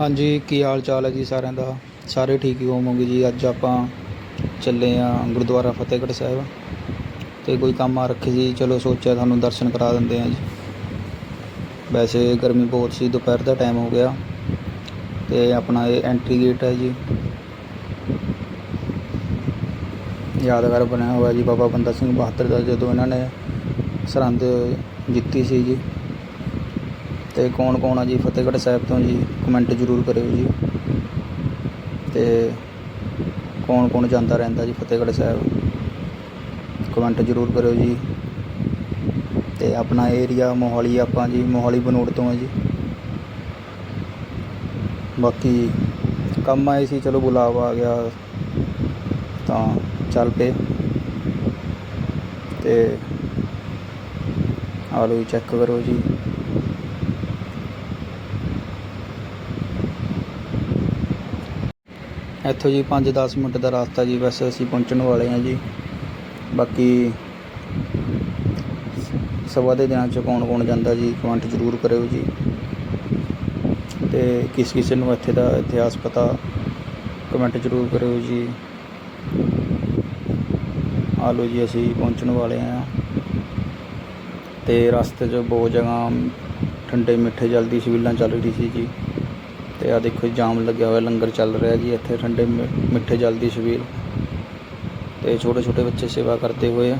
ਹਾਂਜੀ, ਕੀ ਹਾਲ ਚਾਲ ਹੈ ਜੀ ਸਾਰਿਆਂ ਦਾ? ਸਾਰੇ ਠੀਕ ਹੀ ਹੋਵੋਗੇ ਜੀ? ਅੱਜ ਆਪਾਂ ਚੱਲੇ ਆ ਗੁਰਦੁਆਰਾ ਫਤਿਹਗੜ੍ਹ ਸਾਹਿਬ ਤੇ ਕੋਈ ਕੰਮ ਆ ਰੱਖੇ ਸੀ ਚਲੋ ਸੋਚਿਆ ਤੁਹਾਨੂੰ ਦਰਸ਼ਨ ਕਰਾ ਦਿੰਦੇ ਆ ਜੀ। ਵੈਸੇ ਗਰਮੀ ਬਹੁਤ ਸੀ, ਦੁਪਹਿਰ ਦਾ ਟਾਈਮ ਹੋ ਗਿਆ ਤੇ ਆਪਣਾ ਇਹ ਐਂਟਰੀ ਗੇਟ ਹੈ ਜੀ। ਯਾਦਗਾਰ ਬਣਿਆ ਹੋਇਆ ਜੀ ਬਾਬਾ ਬੰਦਾ ਸਿੰਘ ਬਹਾਦਰ ਦਾ, ਜਦੋਂ ਇਹਨਾਂ ਨੇ ਸਰਹੰਦ ਜਿੱਤੀ ਸੀ ਜੀ। ਤੇ ਕੌਣ ਕੌਣ ਆ ਜੀ? ਫਤਿਹਗੜ੍ਹ ਸਾਹਿਬ ਤੋਂ ਜੀ ਕਮੈਂਟ ਜ਼ਰੂਰ ਕਰਿਓ ਜੀ। ਤੇ ਕੌਣ ਕੌਣ ਜਾਂਦਾ ਰਹਿੰਦਾ ਜੀ ਫਤਿਹਗੜ੍ਹ ਸਾਹਿਬ? ਕਮੈਂਟ ਜ਼ਰੂਰ ਕਰਿਓ ਜੀ। ਤੇ ਆਪਣਾ ਏਰੀਆ ਮੋਹਾਲੀ ਆਪਾਂ ਜੀ, ਮੋਹਾਲੀ ਬਨੋੜ ਤੋਂ ਆ ਜੀ। ਬਾਕੀ ਕੰਮ ਆਏ ਸੀ, ਚਲੋ ਬੁਲਾਵਾ ਆ ਗਿਆ, ਤਾਂ ਚੱਲ ਪਏ। ਤੇ ਆ ਲਓ ਜੀ ਚੈੱਕ ਕਰੋ ਜੀ। ਇੱਥੋਂ ਜੀ 5-10 ਮਿੰਟ ਦਾ ਰਸਤਾ ਜੀ, ਬਸ ਅਸੀਂ ਪਹੁੰਚਣ ਵਾਲੇ ਹਾਂ ਜੀ। ਬਾਕੀ ਸਵਾ ਦੇ ਦਿਨਾਂ 'ਚ ਕੌਣ ਕੌਣ ਜਾਂਦਾ ਜੀ, ਕਮੈਂਟ ਜ਼ਰੂਰ ਕਰਿਓ ਜੀ। ਤੇ ਕਿਸ ਕਿਸੇ ਨੂੰ ਇੱਥੇ ਦਾ ਇਤਿਹਾਸ ਪਤਾ, ਕਮੈਂਟ ਜ਼ਰੂਰ ਕਰਿਓ ਜੀ। ਆ ਲਓ ਜੀ, ਅਸੀਂ ਪਹੁੰਚਣ ਵਾਲੇ ਹਾਂ। ਤੇ ਰਸਤੇ 'ਚ ਬਹੁਤ ਜਗ੍ਹਾ ਠੰਡੇ ਮਿੱਠੇ ਜਲਦੀ ਛਬੀਲਾਂ ਚੱਲ ਰਹੀ ਸੀ ਜੀ। ਤੇ ਆ ਦੇਖੋ ਜੀ, ਜਾਮ ਲੱਗਿਆ ਹੋਇਆ, ਲੰਗਰ ਚੱਲ ਰਿਹਾ ਜੀ, ਇੱਥੇ ਠੰਡੇ ਮਿ- ਮਿੱਠੇ ਜਲਦੀ ਛਬੀਲ ਤੇ ਛੋਟੇ ਛੋਟੇ ਬੱਚੇ ਸੇਵਾ ਕਰਦੇ ਹੋਏ ਆ।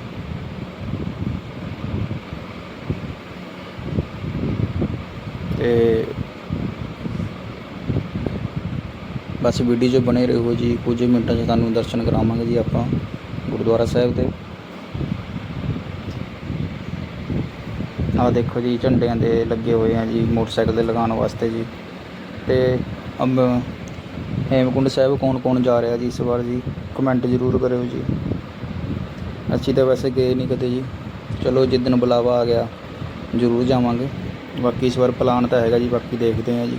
ਤੇ ਬਸ ਵੀਡੀਓ 'ਚ ਬਣੇ ਰਹੋ ਜੀ, ਕੁਝ ਮਿੰਟਾਂ 'ਚ ਤੁਹਾਨੂੰ ਦਰਸ਼ਨ ਕਰਾਵਾਂਗੇ ਜੀ ਆਪਾਂ, ਗੁਰਦੁਆਰਾ ਸਾਹਿਬ ਦੇ। ਆਹ ਦੇਖੋ ਜੀ, ਝੰਡਿਆਂ ਦੇ ਲੱਗੇ ਹੋਏ ਆ ਜੀ, ਮੋਟਰਸਾਈਕਲ ਦੇ ਲਗਾਉਣ ਵਾਸਤੇ ਜੀ। ਤੇ ਅੰਬ। ਹੇਮਕੁੰਡ ਸਾਹਿਬ ਕੌਣ ਕੌਣ ਜਾ ਰਿਹਾ ਜੀ ਇਸ ਵਾਰ ਜੀ? ਕਮੈਂਟ ਜ਼ਰੂਰ ਕਰਿਓ ਜੀ। ਅਸੀਂ ਤਾਂ ਵੈਸੇ ਗਏ ਨਹੀਂ ਕਦੇ ਜੀ। ਚਲੋ ਜਿੱਦਣ ਬੁਲਾਵਾ ਆ ਗਿਆ ਜ਼ਰੂਰ ਜਾਵਾਂਗੇ। ਬਾਕੀ ਇਸ ਵਾਰ ਪਲਾਨ ਤਾਂ ਹੈਗਾ ਜੀ ਬਾਕੀ ਦੇਖਦੇ ਹਾਂ ਜੀ।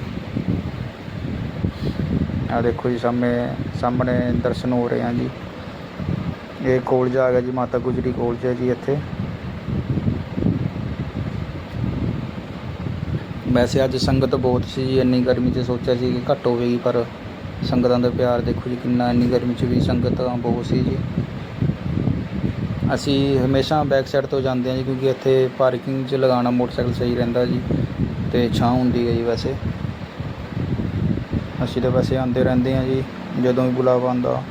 ਆ ਦੇਖੋ ਜੀ ਸਾਹਮਣੇ ਸਾਹਮਣੇ ਦਰਸ਼ਨ ਹੋ ਰਹੇ ਆ ਜੀ। ਇਹ ਕਾਲਜ ਆ ਗਿਆ ਜੀ ਮਾਤਾ ਗੁਜਰੀ ਕਾਲਜ ਹੈ ਜੀ ਇੱਥੇ। ਵੈਸੇ ਅੱਜ ਸੰਗਤ ਬਹੁਤ ਸੀ ਜੀ, ਇੰਨੀ ਗਰਮੀ 'ਚ ਸੋਚਿਆ ਸੀ ਕਿ ਘੱਟ ਹੋਵੇਗੀ, ਪਰ ਸੰਗਤਾਂ ਦਾ ਪਿਆਰ ਦੇਖੋ ਜੀ, ਕਿੰਨਾ ਇੰਨੀ ਗਰਮੀ 'ਚ ਵੀ ਸੰਗਤ ਬਹੁਤ ਸੀ ਜੀ। ਅਸੀਂ ਹਮੇਸ਼ਾ ਬੈਕ ਸਾਈਡ ਤੋਂ ਜਾਂਦੇ ਹਾਂ ਜੀ, ਕਿਉਂਕਿ ਇੱਥੇ ਪਾਰਕਿੰਗ 'ਚ ਲਗਾਉਣਾ ਮੋਟਰਸਾਈਕਲ ਸਹੀ ਰਹਿੰਦਾ ਜੀ, ਤੇ ਛਾਂ ਹੁੰਦੀ ਹੈ ਜੀ ਵੈਸੇ। ਅਸੀਂ ਤਾਂ ਵੈਸੇ ਆਉਂਦੇ ਰਹਿੰਦੇ ਹਾਂ ਜੀ, ਜਦੋਂ ਵੀ ਬੁਲਾਵਾ ਆਉਂਦਾ।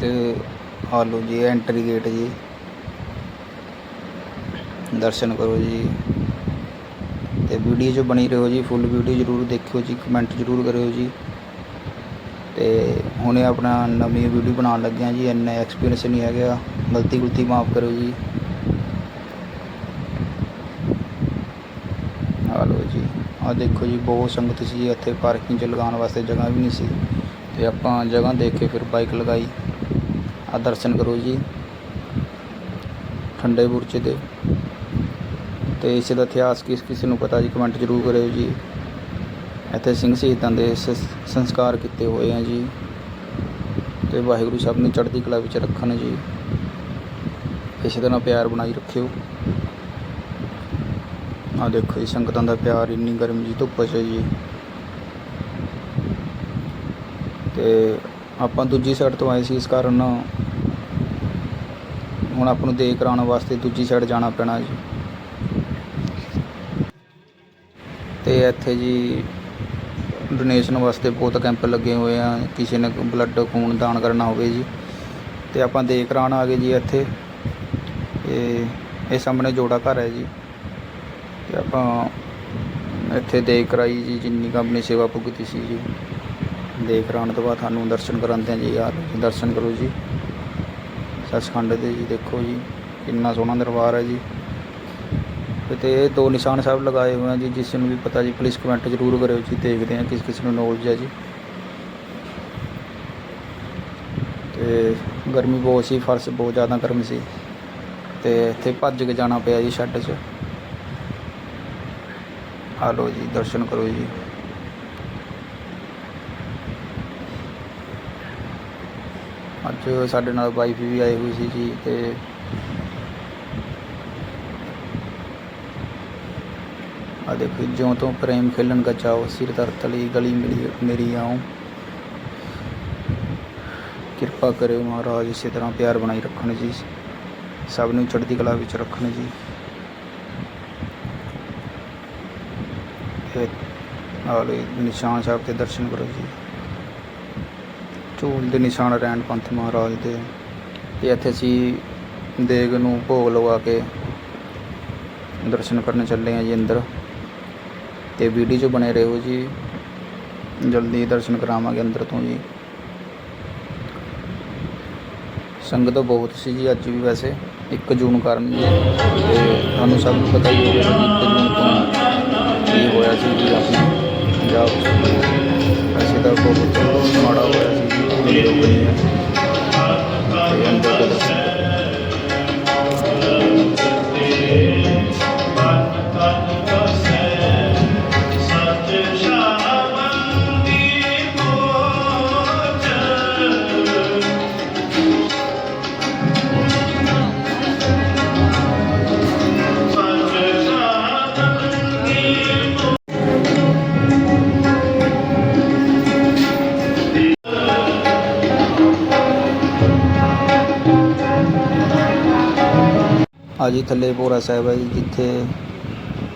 ਤੇ ਆ ਲਓ ਜੀ ਐਂਟਰੀ ਗੇਟ ਜੀ। ਦਰਸ਼ਨ ਕਰੋ ਜੀ। ਤੇ ਵੀਡੀਓ 'ਚ ਬਣੀ ਰਹੋ ਜੀ ਫੁੱਲ ਵੀਡੀਓ ਜ਼ਰੂਰ ਦੇਖਿਓ ਜੀ ਕਮੈਂਟ ਜ਼ਰੂਰ ਕਰਿਓ ਜੀ। ਤੇ ਹੁਣੇ ਆਪਣਾ ਨਵੀਂ ਵੀਡੀਓ ਬਣਾਉਣ ਲੱਗਿਆ ਜੀ, ਇੰਨਾ ਐਕਸਪੀਰੀਅੰਸ ਨਹੀਂ ਹੈਗਾ। ਗਲਤੀ ਗੁਲਤੀ ਮਾਫ ਕਰੋ ਜੀ। ਆ ਲਓ ਜੀ ਆ ਦੇਖੋ ਜੀ, ਬਹੁਤ ਸੰਗਤ ਸੀ ਇੱਥੇ ਪਾਰਕਿੰਗ 'ਚ ਲਗਾਉਣ ਵਾਸਤੇ ਜਗ੍ਹਾ ਵੀ ਨਹੀਂ ਸੀ। ਤੇ ਆਪਾਂ ਜਗ੍ਹਾ ਦੇਖ ਕੇ ਫਿਰ ਬਾਈਕ ਲਗਾਈ। ਆ ਦਰਸ਼ਨ ਕਰੋ ਜੀ। ਠੰਡੇ ਬੁਰਜ ਦੇ ਤੇ ਇਸ ਦਾ ਇਤਿਹਾਸ ਕਿਸ ਕਿਸੇ ਨੂੰ ਪਤਾ ਜੀ? ਕਮੈਂਟ ਜ਼ਰੂਰ ਕਰਿਓ ਜੀ। ਇੱਥੇ ਸਿੰਘ ਸ਼ਹੀਦਾਂ ਦੇ ਸ- ਸੰਸਕਾਰ ਕੀਤੇ ਹੋਏ ਆ ਜੀ। ਤੇ ਵਾਹਿਗੁਰੂ ਸਾਹਿਬ ਨੇ ਚੜ੍ਹਦੀ ਕਲਾ ਵਿੱਚ ਰੱਖਣ ਜੀ। ਇਸੇ ਤਰ੍ਹਾਂ ਪਿਆਰ ਬਣਾਈ ਰੱਖਿਓ। ਆ ਦੇਖੋ ਜੀ, ਸੰਗਤਾਂ ਦਾ ਪਿਆਰ ਇੰਨੀ ਗਰਮ ਜੀ, ਧੁੱਪ 'ਚ ਜੀ। ਤੇ ਆਪਾਂ ਦੂਜੀ ਸਾਈਡ ਤੋਂ ਆਏ ਸੀ ਇਸ ਕਾਰਨ। ਹੁਣ ਆਪਾਂ ਨੂੰ ਦੇਖ ਕਰਾਉਣ ਵਾਸਤੇ ਦੂਜੀ ਸਾਈਡ ਜਾਣਾ ਪੈਣਾ ਜੀ। ਤੇ ਇੱਥੇ ਜੀ ਡੋਨੇਸ਼ਨ ਵਾਸਤੇ ਬਹੁਤ ਕੈਂਪ ਲੱਗੇ ਹੋਏ ਆ, ਕਿਸੇ ਨੇ ਬਲੱਡ ਖੂਨ ਦਾਨ ਕਰਨਾ ਹੋਵੇ ਜੀ। ਤੇ ਆਪਾਂ ਦੇਖ ਕਰਾਉਣ ਆ ਗਏ ਜੀ ਇੱਥੇ। ਇਹ ਇਹ ਸਾਹਮਣੇ ਜੋੜਾ ਘਰ ਹੈ ਜੀ। ਤੇ ਆਪਾਂ ਇੱਥੇ ਦੇਖ ਕਰਾਈ ਜੀ, ਜਿੰਨੀ ਕੰਪਨੀ ਸੇਵਾ ਭੁਗਤੀ ਸੀ ਜੀ। ਦੇਖ ਕਰਾਉਣ ਤੋਂ ਬਾਅਦ ਤੁਹਾਨੂੰ ਦਰਸ਼ਨ ਕਰਾਉਂਦੇ ਆ ਜੀ ਯਾਰ ਦਰਸ਼ਨ ਕਰੋ ਜੀ। ਸੱਚਖੰਡ ਦੇ ਜੀ ਦੇਖੋ ਜੀ, ਕਿੰਨਾ ਸੋਹਣਾ ਦਰਬਾਰ ਹੈ ਜੀ। ਤੇ ਇਹ ਦੋ ਨਿਸ਼ਾਨ ਸਾਹਿਬ ਲਗਾਏ ਹੋਏ ਆ ਜੀ, ਜਿਸ ਨੂੰ ਵੀ ਪਤਾ ਜੀ ਪਲੀਜ਼ ਕਮੈਂਟ ਜ਼ਰੂਰ ਕਰਿਓ ਜੀ, ਦੇਖਦੇ ਆ ਕਿਸ ਕਿਸ ਨੂੰ ਨੌਲੇਜ ਹੈ ਜੀ। ਤੇ ਗਰਮੀ ਬਹੁਤ ਸੀ, ਫਰਸ਼ ਬਹੁਤ ਜ਼ਿਆਦਾ ਗਰਮ ਸੀ। ਤੇ ਇੱਥੇ ਭੱਜ ਕੇ ਜਾਣਾ ਪਿਆ ਜੀ ਸ਼ੈੱਡ 'ਚ। ਆ ਲਓ ਜੀ, ਦਰਸ਼ਨ ਕਰੋ ਜੀ। ਅੱਜ ਸਾਡੇ ਨਾਲ ਵਾਈਫ ਵੀ ਆਈ ਹੋਈ ਸੀ ਜੀ, ਤੇ ਆ ਦੇਖੋ ਜਿਉਂ ਤੋਂ ਪ੍ਰੇਮ ਖੇਲਣ ਕਾ ਚਾਓ ਸਿਰ ਦਰ ਤਲੀ ਗਲੀ ਮੇਰੀ ਮੇਰੀ ਆਉ। ਕਿਰਪਾ ਕਰਿਓ ਮਹਾਰਾਜ, ਇਸੇ ਤਰ੍ਹਾਂ ਪਿਆਰ ਬਣਾਈ ਰੱਖਣ ਜੀ। ਸਭ ਨੂੰ ਚੜ੍ਹਦੀ ਕਲਾ ਵਿੱਚ ਰੱਖਣ ਜੀ। ਇਹ ਆਲੇ ਨਿਸ਼ਾਨ ਸਾਹਿਬ ਦੇ ਦਰਸ਼ਨ ਕਰੋ ਜੀ। ਝੂਲ ਦੇ ਨਿਸ਼ਾਨ ਰਹਿਣ ਪੰਥ ਮਹਾਰਾਜ ਦੇ। ਤੇ ਇੱਥੇ ਅਸੀਂ ਦੇਗ ਨੂੰ ਭੋਗ ਲਵਾ ਕੇ ਦਰਸ਼ਨ ਕਰਨ ਚੱਲੇ ਹਾਂ ਜੀ ਅੰਦਰ। ਤੇ ਵੀਡੀਓ 'ਚ ਬਣੇ ਰਹੋ ਜੀ। ਜਲਦੀ ਦਰਸ਼ਨ ਕਰਾਵਾਂਗੇ ਅੰਦਰ ਤੋਂ ਜੀ। ਸੰਗਤ ਬਹੁਤ ਸੀ ਜੀ ਅੱਜ ਵੀ ਵੈਸੇ 1 ਜੂਨ ਕਾਰਨ ਜੀ। ਤੇ ਤੁਹਾਨੂੰ ਸਭ ਨੂੰ ਪਤਾ ਹੀ ਹੋਵੇਗਾ ਕਿ 1 ਜੂਨ ਤੋਂ ਕੀ ਹੋਇਆ ਸੀ ਜੀ ਆਪਣੇ ਪੰਜਾਬ ਵੈਸੇ ਤਾਂ ਬਹੁਤ ਮਾੜਾ ਹੋਇਆ ਸੀ ਜਿਹੜੇ ਲੋਕ ਨਹੀਂ ਅੰਦਰ ਦੇ ਜੀ, ਥੱਲੇ ਭੋਰਾ ਸਾਹਿਬ ਹੈ ਜੀ, ਜਿੱਥੇ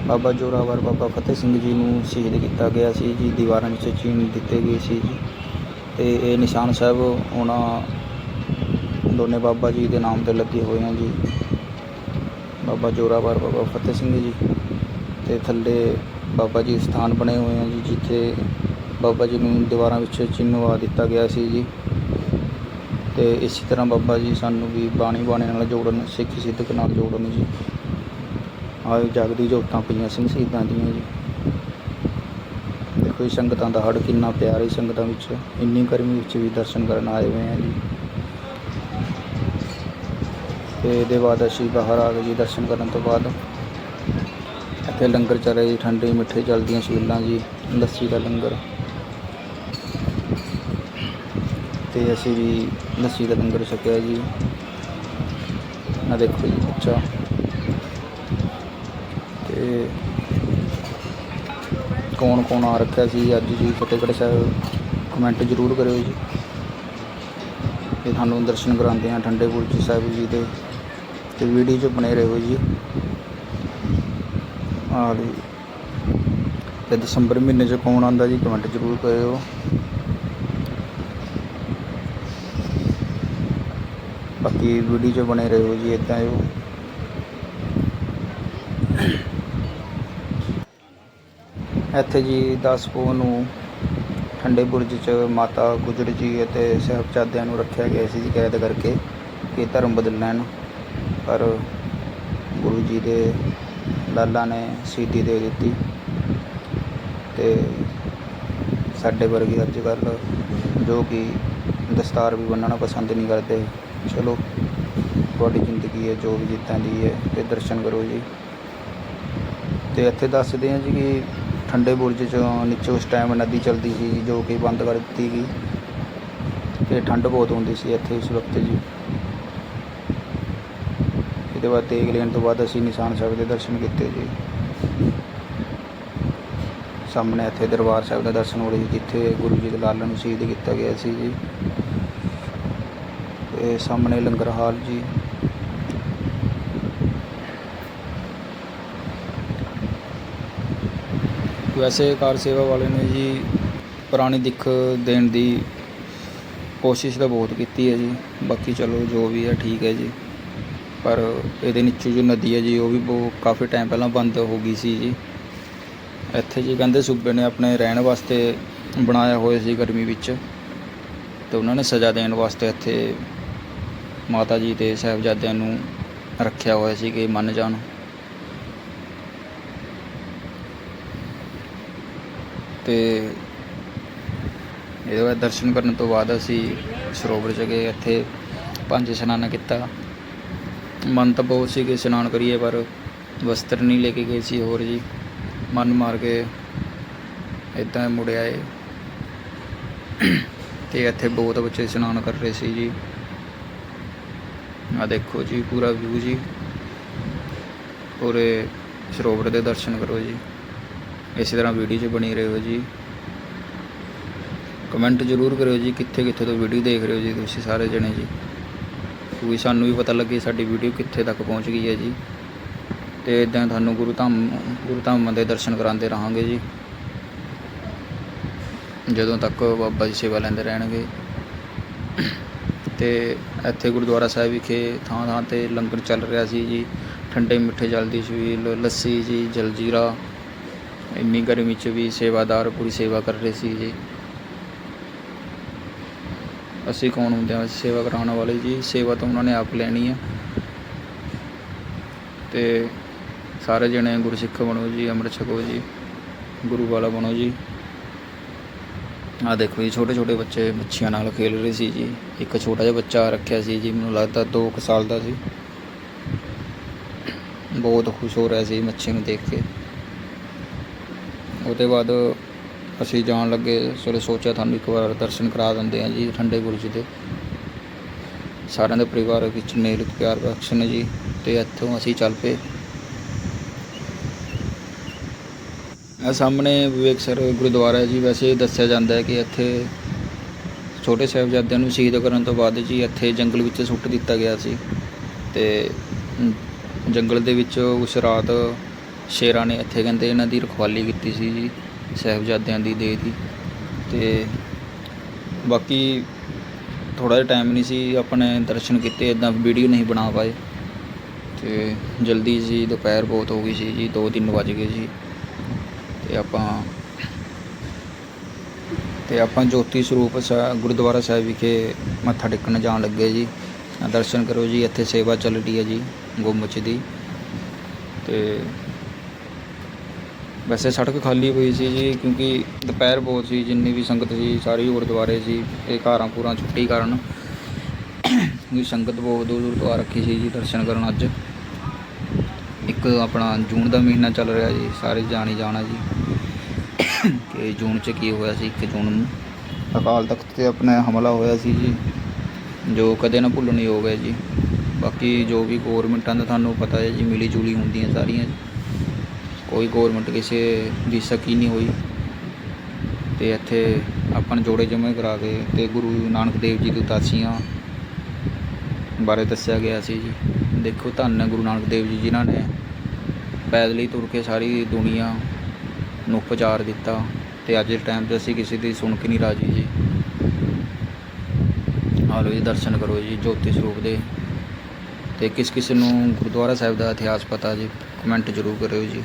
ਬਾਬਾ ਜੋਰਾਵਰ, ਬਾਬਾ ਫਤਿਹ ਸਿੰਘ ਜੀ ਨੂੰ ਸ਼ਹੀਦ ਕੀਤਾ ਗਿਆ ਸੀ ਜੀ, ਦੀਵਾਰਾਂ ਵਿੱਚ ਚੀਨ ਦਿੱਤੇ ਗਏ ਸੀ ਜੀ। ਤੇ ਇਹ ਨਿਸ਼ਾਨ ਸਾਹਿਬ ਉਹਨਾਂ ਦੋਨੇ ਬਾਬਾ ਜੀ ਦੇ ਨਾਮ ਤੇ ਲੱਗੇ ਹੋਏ ਆ ਜੀ। ਬਾਬਾ ਜੋਰਾਵਰ, ਬਾਬਾ ਫਤਿਹ ਸਿੰਘ ਜੀ ਤੇ ਥੱਲੇ ਬਾਬਾ ਜੀ ਸਥਾਨ ਬਣੇ ਹੋਏ ਆ ਜੀ, ਜਿੱਥੇ ਬਾਬਾ ਜੀ ਨੂੰ ਦੀਵਾਰਾਂ ਵਿੱਚ ਚਿੰਨ੍ਹਵਾ ਦਿੱਤਾ ਗਿਆ ਸੀ ਜੀ। ਤੇ ਇਸੇ ਤਰ੍ਹਾਂ ਬਾਬਾ ਜੀ ਸਾਨੂੰ ਵੀ ਬਾਣੀ ਬਾਣੇ ਨਾਲ ਜੋੜਨ, ਸਿੱਖ ਸਿੱਧਕ ਨਾਲ ਜੋੜਨ ਜੀ। ਆਏ ਜਗਦੀ ਜੋਤਾਂ ਪਈਆਂ ਸਿੰਘ ਸ਼ਹੀਦਾਂ ਦੀਆਂ ਜੀ। ਦੇਖੋ ਜੀ ਸੰਗਤਾਂ ਦਾ ਹੜ ਕਿੰਨਾ ਪਿਆਰ ਹੈ ਸੰਗਤਾਂ ਵਿੱਚ। ਇੰਨੀ ਗਰਮੀ ਵਿੱਚ ਵੀ ਦਰਸ਼ਨ ਕਰਨ ਆਏ ਹੋਏ ਆ ਜੀ। ਤੇ ਇਹਦੇ ਬਾਅਦ ਅਸੀਂ ਬਾਹਰ ਆ ਗਏ ਜੀ ਦਰਸ਼ਨ ਕਰਨ ਤੋਂ ਬਾਅਦ। ਇੱਥੇ ਲੰਗਰ ਚੱਲ ਰਿਹਾ ਜੀ, ਠੰਡੇ ਮਿੱਠੇ ਚੱਲਦੀਆਂ ਛਬੀਲਾਂ ਜੀ, ਲੱਸੀ ਦਾ ਲੰਗਰ। ਤੇ ਅਸੀਂ ਵੀ ਲੱਸੀ ਦਾ ਲੰਗਰ ਛਕਿਆ ਜੀ। ਆ ਦੇਖੋ ਜੀ, ਬੱਚਾ। ਤੇ ਕੌਣ ਕੌਣ ਆ ਰੱਖਿਆ ਸੀ ਅੱਜ ਜੀ ਫਤਿਹਗੜ੍ਹ ਸਾਹਿਬ? ਕਮੈਂਟ ਜ਼ਰੂਰ ਕਰਿਓ ਜੀ। ਤੇ ਤੁਹਾਨੂੰ ਦਰਸ਼ਨ ਕਰਾਉਂਦੇ ਆ ਠੰਡੇ ਬੁਰਜ ਸਾਹਿਬ ਜੀ ਦੇ। ਤੇ ਵੀਡੀਓ 'ਚ ਬਣੇ ਰਹੋ ਜੀ। ਆ ਤੇ ਦਸੰਬਰ ਮਹੀਨੇ 'ਚ ਕੌਣ ਆਂਦਾ ਜੀ? ਕਮੈਂਟ ਜ਼ਰੂਰ ਕਰਿਓ। ਕਿ ਵੀਡੀਓ 'ਚ ਬਣੇ ਰਹੋ ਜੀ ਇਦਾਂ ਜੋ ਇੱਥੇ ਜੀ 10 ਪੋ ਨੂੰ ਠੰਡੇ ਬੁਰਜ 'ਚ ਮਾਤਾ ਗੁਜਰ ਜੀ ਅਤੇ ਸਾਹਿਬਜ਼ਾਦਿਆਂ ਨੂੰ ਰੱਖਿਆ ਗਿਆ ਸੀ ਜੀ ਕੈਦ ਕਰਕੇ ਕਿ ਧਰਮ ਬਦਲ ਲੈਣ। ਪਰ ਗੁਰੂ ਜੀ ਦੇ ਲਾਲਾ ਨੇ ਸ਼ਹੀਦੀ ਦੇ ਦਿੱਤੀ ਤੇ ਸਾਡੇ ਵਰਗੇ ਅੱਜ ਕੱਲ੍ਹ ਜੋ ਕਿ ਦਸਤਾਰ ਵੀ ਬੰਨਣਾ ਪਸੰਦ ਨਹੀਂ ਕਰਦੇ। ਚਲੋ, ਤੁਹਾਡੀ ਜ਼ਿੰਦਗੀ ਹੈ, ਜੋ ਵੀ ਜਿੱਦਾਂ ਦੀ ਹੈ, ਤੇ ਦਰਸ਼ਨ ਕਰੋ ਜੀ। ਤੇ ਇੱਥੇ ਦੱਸਦੇ ਆ ਜੀ ਕਿ ਠੰਡੇ ਬੁਰਜ ਚੋਂ ਨੀਚੇ ਉਸ ਟਾਈਮ ਨਦੀ ਚਲਦੀ ਸੀ ਜੋ ਕਿ ਬੰਦ ਕਰ ਦਿੱਤੀ ਗਈ। ਤੇ ਠੰਡ ਬਹੁਤ ਹੁੰਦੀ ਸੀ ਇੱਥੇ ਉਸ ਵਕਤ ਜੀ। ਇਹਦੇ ਬਾਅਦ ਤੇਗ ਲੈਣ ਤੋਂ ਬਾਅਦ ਅਸੀਂ ਨਿਸ਼ਾਨ ਸਾਹਿਬ ਦੇ ਦਰਸ਼ਨ ਕੀਤੇ ਜੀ। ਸਾਹਮਣੇ ਇੱਥੇ ਦਰਬਾਰ ਸਾਹਿਬ ਦਾ ਦਰਸ਼ਨ ਹੋ ਰਿਹਾ ਜੀ, ਜਿੱਥੇ ਗੁਰੂ ਜੀ ਦੇ ਲਾਲਾਂ ਨੂੰ ਸ਼ਹੀਦ ਕੀਤਾ ਗਿਆ ਸੀ ਜੀ। ਤੇ ਸਾਹਮਣੇ ਲੰਗਰ ਹਾਲ ਜੀ। ਵੈਸੇ ਕਾਰ ਸੇਵਾ ਵਾਲੇ ਨੇ ਜੀ ਪੁਰਾਣੀ ਦਿੱਖ ਦੇਣ ਦੀ ਕੋਸ਼ਿਸ਼ ਤਾਂ ਬਹੁਤ ਕੀਤੀ ਹੈ ਜੀ। ਬਾਕੀ ਚਲੋ ਜੋ ਵੀ ਹੈ ਠੀਕ ਹੈ ਜੀ। ਪਰ ਇਹਦੇ ਨੀਚੇ ਜੋ ਨਦੀ ਹੈ ਜੀ, ਉਹ ਵੀ ਬਹੁਤ ਕਾਫੀ ਟਾਈਮ ਪਹਿਲਾਂ ਬੰਦ ਹੋ ਗਈ ਸੀ ਜੀ। ਇੱਥੇ ਜੀ ਕਹਿੰਦੇ ਸੂਬੇ ਨੇ ਆਪਣੇ ਰਹਿਣ ਵਾਸਤੇ ਬਣਾਇਆ ਹੋਇਆ ਸੀ ਗਰਮੀ ਵਿੱਚ। ਤੇ ਉਹਨਾਂ ਨੇ ਸਜ਼ਾ ਦੇਣ ਵਾਸਤੇ ਇੱਥੇ ਮਾਤਾ ਜੀ ਤੇ ਸਾਹਿਬਜ਼ਾਦਿਆਂ ਨੂੰ ਰੱਖਿਆ ਹੋਇਆ ਸੀ ਕਿ ਮੰਨ ਜਾਣ। ਤੇ ਇਹਦੇ ਬਾਅਦ ਦਰਸ਼ਨ ਕਰਨ ਤੋਂ ਬਾਅਦ ਅਸੀਂ ਸਰੋਵਰ 'ਚ ਗਏ, ਇੱਥੇ ਪੰਜ ਇਸ਼ਨਾਨ ਕੀਤਾ। ਮਨ ਤਾਂ ਬਹੁਤ ਸੀ ਕਿ ਇਸ਼ਨਾਨ ਕਰੀਏ, ਪਰ ਵਸਤਰ ਨਹੀਂ ਲੈ ਕੇ ਗਏ ਸੀ ਹੋਰ ਜੀ। ਮਨ ਮਾਰ ਕੇ ਇਦਾਂ ਮੁੜਿਆ ਆਏ। ਤੇ ਇੱਥੇ ਬਹੁਤ ਬੱਚੇ ਇਸ਼ਨਾਨ ਕਰ ਰਹੇ ਸੀ ਜੀ। ਆ ਦੇਖੋ ਜੀ, ਪੂਰਾ ਵਿਊ ਜੀ। ਪੂਰੇ ਸਰੋਵਰ ਦੇ ਦਰਸ਼ਨ ਕਰੋ ਜੀ। ਇਸੇ ਤਰ੍ਹਾਂ ਵੀਡੀਓ 'ਚ ਬਣੀ ਰਹੋ ਜੀ। ਕਮੈਂਟ ਜ਼ਰੂਰ ਕਰਿਓ ਜੀ, ਕਿੱਥੇ ਕਿੱਥੇ ਤੋਂ ਵੀਡੀਓ ਦੇਖ ਰਹੇ ਹੋ ਜੀ ਤੁਸੀਂ ਸਾਰੇ ਜਣੇ ਜੀ। ਕੋਈ ਸਾਨੂੰ ਵੀ ਪਤਾ ਲੱਗੇ ਸਾਡੀ ਵੀਡੀਓ ਕਿੱਥੇ ਤੱਕ ਪਹੁੰਚ ਗਈ ਹੈ ਜੀ। ਤੇ ਇਦਾਂ ਤੁਹਾਨੂੰ ਗੁਰੂ ਧਾਮ, ਗੁਰੂ ਧਾਮਾਂ ਦੇ ਦਰਸ਼ਨ ਕਰਾਉਂਦੇ ਰਹਾਂਗੇ ਜੀ। ਜਦੋਂ ਤੱਕ ਬਾਬਾ ਜੀ ਸੇਵਾ ਲੈਂਦੇ ਰਹਿਣਗੇ। ਤੇ ਇੱਥੇ ਗੁਰਦੁਆਰਾ ਸਾਹਿਬ ਵਿਖੇ ਥਾਂ ਥਾਂ ਤੇ ਲੰਗਰ ਚੱਲ ਰਿਹਾ ਸੀ ਜੀ, ਠੰਡੇ ਮਿੱਠੇ ਜਲ ਦੀ ਛਬੀਲ ਲੱਸੀ ਜੀ, ਜਲਜੀਰਾ, ਇੰਨੀ ਗਰਮੀ 'ਚ ਵੀ ਸੇਵਾਦਾਰ ਪੂਰੀ ਸੇਵਾ ਕਰ ਰਹੇ ਸੀ ਜੀ। ਅਸੀਂ ਕੌਣ ਹੁੰਦੇ ਹਾਂ? ਸੇਵਾ ਕਰਾਉਣ ਵਾਲੇ ਜੀ, ਸੇਵਾ ਤਾਂ ਉਹਨਾਂ ਨੇ ਆਪ ਲੈਣੀ ਹੈ ਤੇ ਸਾਰੇ ਜਣੇ ਗੁਰਸਿੱਖ ਬਣੋ ਜੀ, ਅੰਮ੍ਰਿਤ ਛਕੋ ਜੀ, ਗੁਰੂ ਵਾਲਾ ਬਣੋ ਜੀ। ਆ ਦੇਖੋ ਜੀ, ਛੋਟੇ ਛੋਟੇ ਬੱਚੇ ਮੱਛੀਆਂ ਨਾਲ ਖੇਲ ਰਹੇ ਸੀ ਜੀ। ਇੱਕ ਛੋਟਾ ਜਿਹਾ ਬੱਚਾ ਰੱਖਿਆ ਸੀ ਜੀ, ਮੈਨੂੰ ਲੱਗਦਾ 2 ਸਾਲ ਦਾ ਸੀ। ਬਹੁਤ ਖੁਸ਼ ਹੋ ਰਿਹਾ ਸੀ ਮੱਛੀ ਨੂੰ ਦੇਖ ਕੇ। ਉਹਦੇ ਬਾਅਦ ਅਸੀਂ ਜਾਣ ਲੱਗੇ ਚਲੋ ਸੋਚਿਆ ਤੁਹਾਨੂੰ ਇੱਕ ਵਾਰ ਦਰਸ਼ਨ ਕਰਾ ਦਿੰਦੇ ਆ ਜੀ, ਠੰਡੇ ਗੁਰੂ ਜੀ ਦੇ। ਸਾਰਿਆਂ ਦੇ ਪਰਿਵਾਰ ਵਿੱਚ ਮੇਲ ਪਿਆਰ ਬਖਸ਼ਣ ਜੀ, ਤੇ ਇੱਥੋਂ ਅਸੀਂ ਚੱਲ ਪਏ। ਆ ਸਾਹਮਣੇ ਵਿਵੇਕ ਸਰ ਗੁਰਦੁਆਰਾ ਹੈ ਜੀ, ਵੈਸੇ ਦੱਸਿਆ ਜਾਂਦਾ ਹੈ ਕਿ ਇੱਥੇ ਛੋਟੇ ਸਾਹਿਬਜ਼ਾਦਿਆਂ ਨੂੰ ਸ਼ਹੀਦ ਕਰਨ ਤੋਂ ਬਾਅਦ ਜੀ ਇੱਥੇ ਜੰਗਲ ਵਿੱਚ ਸੁੱਟ ਦਿੱਤਾ ਗਿਆ ਸੀ ਤੇ ਜੰਗਲ ਦੇ ਵਿੱਚ ਉਸ ਰਾਤ ਸ਼ੇਰਾਂ ਨੇ ਇੱਥੇ ਕਹਿੰਦੇ ਇਹਨਾਂ ਦੀ ਰਖਵਾਲੀ ਕੀਤੀ ਸੀ ਜੀ, ਸਾਹਿਬਜ਼ਾਦਿਆਂ ਦੀ ਦੇਹ ਦੀ। ਤੇ ਬਾਕੀ ਥੋੜਾ ਜਿਹਾ ਟਾਈਮ ਨਹੀਂ ਸੀ, ਆਪਣੇ ਦਰਸ਼ਨ ਕੀਤੇ ਇਦਾਂ ਵੀਡੀਓ ਨਹੀਂ ਬਣਾ ਪਾਏ। ਤੇ ਜਲਦੀ ਜੀ, ਦੁਪਹਿਰ ਬਹੁਤ ਹੋ ਗਈ ਸੀ ਜੀ 2-3 ਵੱਜ ਗਏ ਜੀ। ਤੇ ਆਪਾਂ ਤੇ ਆਪਾਂ ਜੋਤੀ ਸਰੂਪ ਸਾਹਿਬ ਗੁਰਦੁਆਰਾ ਸਾਹਿਬ ਵਿਖੇ ਮੱਥਾ ਟੇਕਣ ਜਾਣ ਲੱਗੇ ਜੀ। ਦਰਸ਼ਨ ਕਰੋ ਜੀ, ਇੱਥੇ ਸੇਵਾ ਚੱਲ ਰਹੀ ਹੈ ਜੀ, ਗੁੰਮਚ ਦੀ। ਤੇ ਵੈਸੇ ਸੜਕ ਖਾਲੀ ਹੋਈ ਸੀ ਜੀ, ਕਿਉਂਕਿ ਦੁਪਹਿਰ ਬਹੁਤ ਸੀ, ਜਿੰਨੀ ਵੀ ਸੰਗਤ ਸੀ, ਸਾਰੀ ਗੁਰਦੁਆਰੇ ਸੀ ਇਹ ਘਰਾਂ ਪੂਰਾਂ ਛੁੱਟੀ ਕਾਰਨ ਕਿਉਂਕਿ ਸੰਗਤ ਬਹੁਤ ਦੂਰ ਦੂਰ ਤੋਂ ਆ ਰੱਖੀ ਸੀ ਜੀ ਦਰਸ਼ਨ ਕਰਨ ਅੱਜ। ਇੱਕ ਆਪਣਾ ਜੂਨ ਦਾ ਮਹੀਨਾ ਚੱਲ ਰਿਹਾ ਜੀ, ਸਾਰੇ ਜਾਣੀ ਜਾਣਾ ਜੀ। ਕਿ ਜੂਨ ਚ ਕੀ ਹੋਇਆ ਸੀ 1 ਜੂਨ ਨੂੰ? ਅਕਾਲ ਤਖਤ ਤੇ ਆਪਣਾ ਹਮਲਾ ਹੋਇਆ ਸੀ ਜੀ। ਜੋ ਕਦੇ ਨਾ ਭੁੱਲਣੀ ਹੋ ਗਿਆ ਜੀ। ਬਾਕੀ ਜੋ ਵੀ ਗੌਰਮੈਂਟਾਂ ਦਾ ਤੁਹਾਨੂੰ ਪਤਾ ਹੈ ਜੀ ਮਿਲੀ ਜੁਲੀ ਹੁੰਦੀਆਂ ਸਾਰੀਆਂ ਕੋਈ ਗੌਰਮੈਂਟ ਕਿਸੇ ਦੀ ਸਕੀ ਨਹੀਂ ਹੋਈ। ਤੇ ਇੱਥੇ ਆਪਾਂ ਜੋੜੇ ਜਮੇ ਕਰਾ ਕੇ ਤੇ ਗੁਰੂ ਨਾਨਕ ਦੇਵ ਜੀ ਦੀ ਉਦਾਸੀਆਂ ਬਾਰੇ ਦੱਸਿਆ ਗਿਆ ਸੀ ਜੀ। ਦੇਖੋ ਧੰਨ ਗੁਰੂ ਨਾਨਕ ਦੇਵ ਜੀ ਜਿਨ੍ਹਾਂ ਨੇ ਪੈਦਲ ਹੀ ਤੁਰ ਕੇ ਸਾਰੀ ਦੁਨੀਆ ਨੂੰ ਪ੍ਰਚਾਰ ਦਿੱਤਾ ਤੇ ਅੱਜ ਦੇ ਟਾਈਮ 'ਤੇ ਅਸੀਂ ਕਿਸੇ ਦੀ ਸੁਣ ਕੇ ਨਹੀਂ ਰਾਜੀ ਜੀ। ਆ ਲਓ ਜੀ, ਦਰਸ਼ਨ ਕਰੋ ਜੀ, ਜੋਤੀ ਸਰੂਪ ਦੇ। ਤੇ ਕਿਸ ਕਿਸ ਨੂੰ ਗੁਰਦੁਆਰਾ ਸਾਹਿਬ ਦਾ ਇਤਿਹਾਸ ਪਤਾ ਜੀ ਕਮੈਂਟ ਜ਼ਰੂਰ ਕਰਿਓ ਜੀ।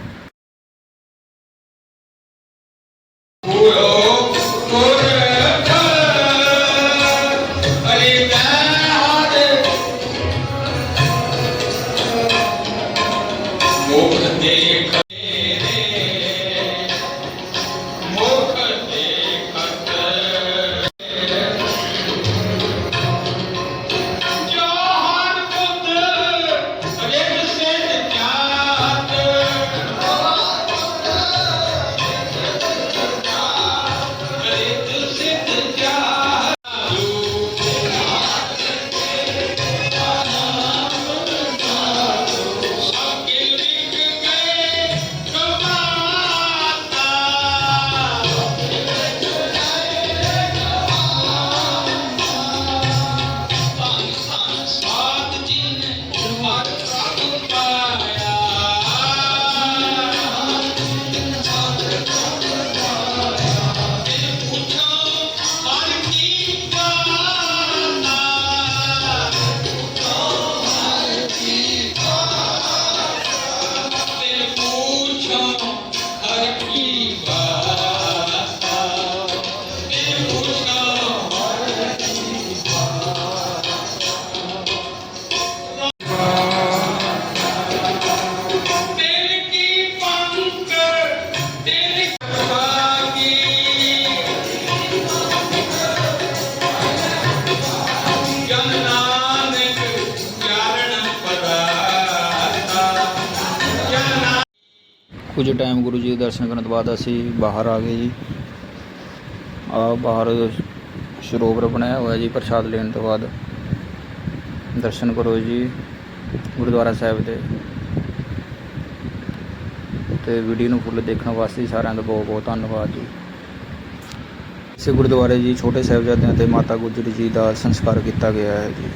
ਕੁਝ ਟਾਈਮ ਗੁਰੂ ਜੀ ਦੇ ਦਰਸ਼ਨ ਕਰਨ ਤੋਂ ਬਾਅਦ ਅਸੀਂ ਬਾਹਰ ਆ ਗਏ ਜੀ। ਆ ਬਾਹਰ ਸਰੋਵਰ ਬਣਾਇਆ ਹੋਇਆ ਜੀ ਪ੍ਰਸ਼ਾਦ ਲੈਣ ਤੋਂ ਬਾਅਦ। ਦਰਸ਼ਨ ਕਰੋ ਜੀ ਗੁਰਦੁਆਰਾ ਸਾਹਿਬ ਦੇ। ਤੇ ਵੀਡੀਓ ਨੂੰ ਫੁੱਲ ਦੇਖਣ ਵਾਸਤੇ ਸਾਰਿਆਂ ਦਾ ਬਹੁਤ ਬਹੁਤ ਧੰਨਵਾਦ ਜੀ। ਇਸੇ ਗੁਰਦੁਆਰੇ ਜੀ ਛੋਟੇ ਸਾਹਿਬਜ਼ਾਦਿਆਂ ਤੇ ਮਾਤਾ ਗੁਜਰੀ ਜੀ ਦਾ ਸੰਸਕਾਰ ਕੀਤਾ ਗਿਆ ਹੈ ਜੀ।